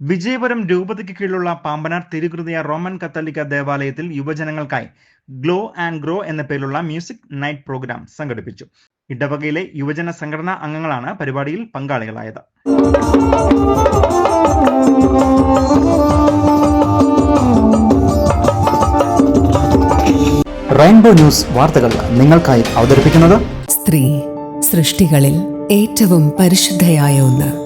വിജയപുരം രൂപതയ്ക്ക് കീഴിലുള്ള പാമ്പനാർ തിരുകൃതിയ റോമൻ കത്തോലിക്ക ദേവാലയത്തിൽ യുവജനങ്ങൾക്കായി ഗ്ലോ ആൻഡ് ഗ്രോ എന്ന പേരിലുള്ള മ്യൂസിക് നൈറ്റ് പ്രോഗ്രാം സംഘടിപ്പിച്ചു. ഇടവകയിലെ യുവജന സംഘടനാ അംഗങ്ങളാണ് പരിപാടിയിൽ പങ്കാളികളായത്. റെയിൻബോ ന്യൂസ് വാർത്തകൾ നിങ്ങൾക്കായി അവതരിപ്പിക്കുന്നത് സ്ത്രീ സൃഷ്ടികളിൽ ഏറ്റവും പരിശുദ്ധയായ ഒന്ന്.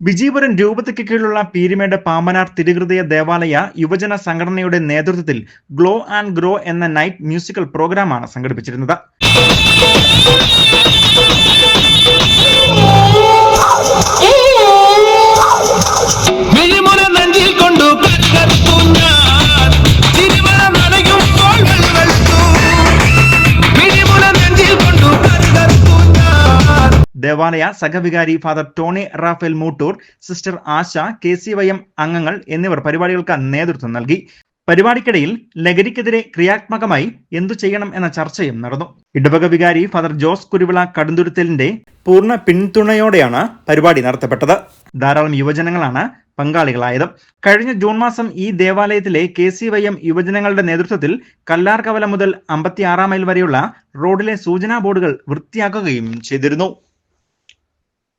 വിജയപുരം രൂപതയ്ക്ക് കീഴിലുള്ള പീരിമേട് പാമ്പനാർ തിരുഹൃദയ ദേവാലയ യുവജന സംഘടനയുടെ നേതൃത്വത്തിൽ ഗ്ലോ ആൻഡ് ഗ്രോ എന്ന നൈറ്റ് മ്യൂസിക്കൽ പ്രോഗ്രാമാണ് സംഘടിപ്പിച്ചിരുന്നത്. ദേവാലയ സഹവികാരി father Tony Raphael Moottoor sister Asha K C Y M അംഗങ്ങൾ എന്നിവർ പരിപാടികൾക്ക് നേതൃത്വം നൽകി. പരിപാടിക്കിടയിൽ ലഹരിക്കെതിരെ ക്രിയാത്മകമായി എന്തു ചെയ്യണം എന്ന ചർച്ചയും നടന്നു. ഇടവക വികാരി ഫാദർ ജോസ് കുരുവിള കടുന്തുരുത്തലിന്റെ പൂർണ പിന്തുണയോടെയാണ് പരിപാടി നടത്തപ്പെട്ടത്. ധാരാളം യുവജനങ്ങളാണ് പങ്കാളികളായത്. കഴിഞ്ഞ ജൂൺ മാസം ഈ ദേവാലയത്തിലെ കെ സി വൈ എം യുവജനങ്ങളുടെ നേതൃത്വത്തിൽ കല്ലാർ കവല മുതൽ അമ്പത്തിയാറാം മൈൽ വരെയുള്ള റോഡിലെ സൂചനാ ബോർഡുകൾ വൃത്തിയാക്കുകയും ചെയ്തിരുന്നു.